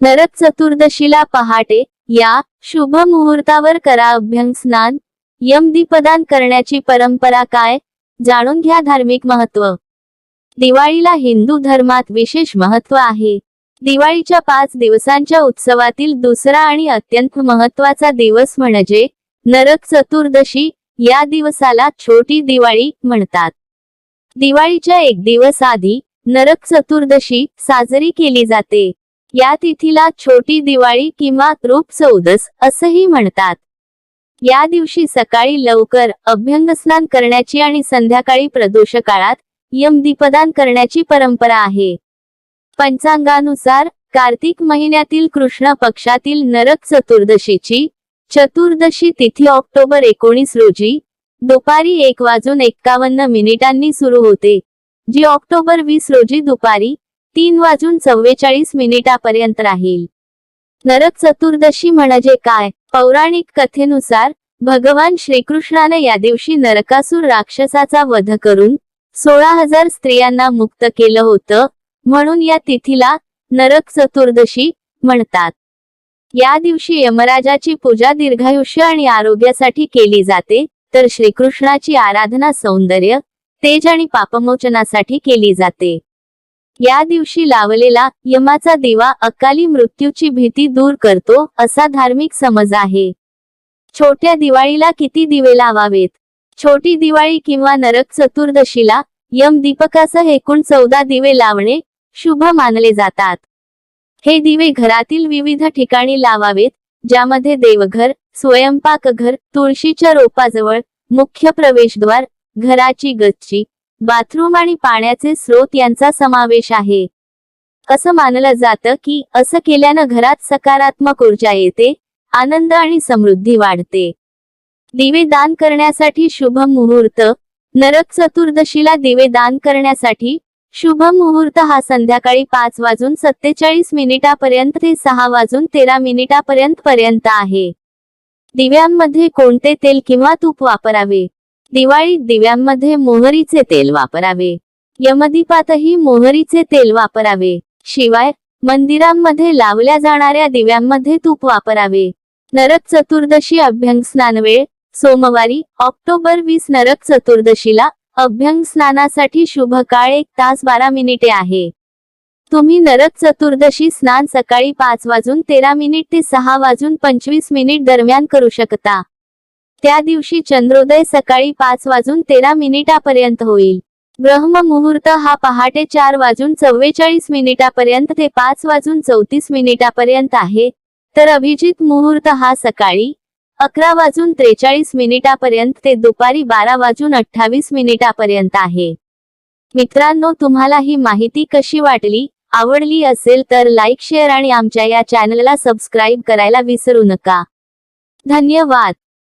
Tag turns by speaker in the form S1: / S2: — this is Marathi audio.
S1: नरक चतुर्दशीला पहाटे या शुभ मुहूर्तावर करा अभ्यंग स्नान. यमदीपदान करण्याची परंपरा काय? जाणून घ्या धार्मिक महत्त्व. दिवाळीला हिंदू धर्मात विशेष महत्त्व आहे. दिवाळीच्या पाच दिवसांच्या उत्सवातील दुसरा आणि अत्यंत महत्त्वाचा दिवस म्हणजे नरक चतुर्दशी. या दिवसाला छोटी दिवाळी म्हणतात. दिवाळीच्या एक दिवस आधी नरक चतुर्दशी साजरी केली जाते. या तिथीला छोटी दिवाळी किंवा रूप चौदस असंही म्हणतात. या दिवशी सकाळी लवकर अभ्यंगस्नान करण्याची आणि संध्याकाळी प्रदोष काळात यमदीपदान करण्याची परंपरा आहे. पंचांगानुसार कार्तिक महिन्यातील कृष्ण पक्षातील नरक चतुर्दशीची चतुर्दशी तिथी ऑक्टोबर एकोणीस रोजी दुपारी एक वाजून एक्कावन्न मिनिटांनी सुरू होते. जी ऑक्टोबर वीस रोजी दुपारी तीन वाजून चव्वेचाळीस मिनिटापर्यंत राहील. नरक चतुर्दशी म्हणजे काय? पौराणिक कथेनुसार भगवान श्रीकृष्णाने या दिवशी नरकासूर राक्षसाचा वध करून सोळा हजार स्त्रियांना मुक्त केलं होतं म्हणून या तिथीला नरक चतुर्दशी म्हणतात. या दिवशी यमराजाची पूजा दीर्घायुष्य आणि आरोग्यासाठी केली जाते तर श्रीकृष्णाची आराधना सौंदर्य तेज आणि पापमोचनासाठी केली जाते. या दिवशी लावलेला यमाचा दिवा अकाली मृत्यूची भीती दूर करतो असा धार्मिक समज आहे. छोट्या दिवाळीला किती दिवे लावावेत? छोटी दिवाळी किंवा नरक चतुर्दशीला यम दीपकासह एकूण चौदा दिवे लावणे शुभ मानले जातात. हे दिवे घरातील विविध ठिकाणी लावावेत ज्यामध्ये देवघर स्वयंपाकघर तुळशीच्या रोपाजवळ मुख्य प्रवेशद्वार घराची गच्ची बाथरूम आणि पाण्याचे स्रोत यांचा समावेश आहे. असं मानलं जातं की असं केल्यानं घरात सकारात्मक ऊर्जा येते आनंद आणि समृद्धी वाढते. दिवे दान करण्यासाठी शुभ मुहूर्त नरक चतुर्दशीला दिवे दान करण्यासाठी शुभ मुहूर्त हा संध्याकाळी पाच वाजून सत्तेचाळीस मिनिटापर्यंत ते सहा वाजून तेरा मिनिटापर्यंत पर्यंत आहे. दिव्यांमध्ये कोणते तेल किंवा तूप वापरावे? दिवाळीत दिव्यांमध्ये मोहरीचे तेल वापरावे. यमदीपातही मोहरीचे तेल वापरावे. शिवाय मंदिरांमध्ये लावल्या जाणाऱ्या दिव्यांमध्ये तूप वापरावे. नरक चतुर्दशी अभ्यंग स्नान वेळ सोमवारी ऑक्टोबर वीस नरक चतुर्दशीला अभ्यंग स्नानासाठी शुभ काळ एक तास बारा मिनिटे आहे. तुम्ही नरक चतुर्दशी स्नान सकाळी पाच वाजून तेरा मिनिट ते सहा वाजून पंचवीस मिनिट दरम्यान करू शकता. त्या दिवशी चंद्रोदय सकाळी पाच वाजून तेरा मिनिटापर्यंत होईल. ब्रह्म मुहूर्त हा पहाटे चार वाजून चव्वेचाळीस मिनिटापर्यंत ते पाच वाजून चौतीस मिनिटापर्यंत आहे. तर अभिजित मुहूर्त हा सकाळी अकरा वाजून त्रेचाळीस मिनिटापर्यंत ते दुपारी बारा वाजून अठ्ठावीस मिनिटापर्यंत आहे. मित्रांनो तुम्हाला ही माहिती कशी वाटली आवडली असेल तर लाईक शेअर आणि आमच्या या चॅनलला सबस्क्राईब करायला विसरू नका. धन्यवाद.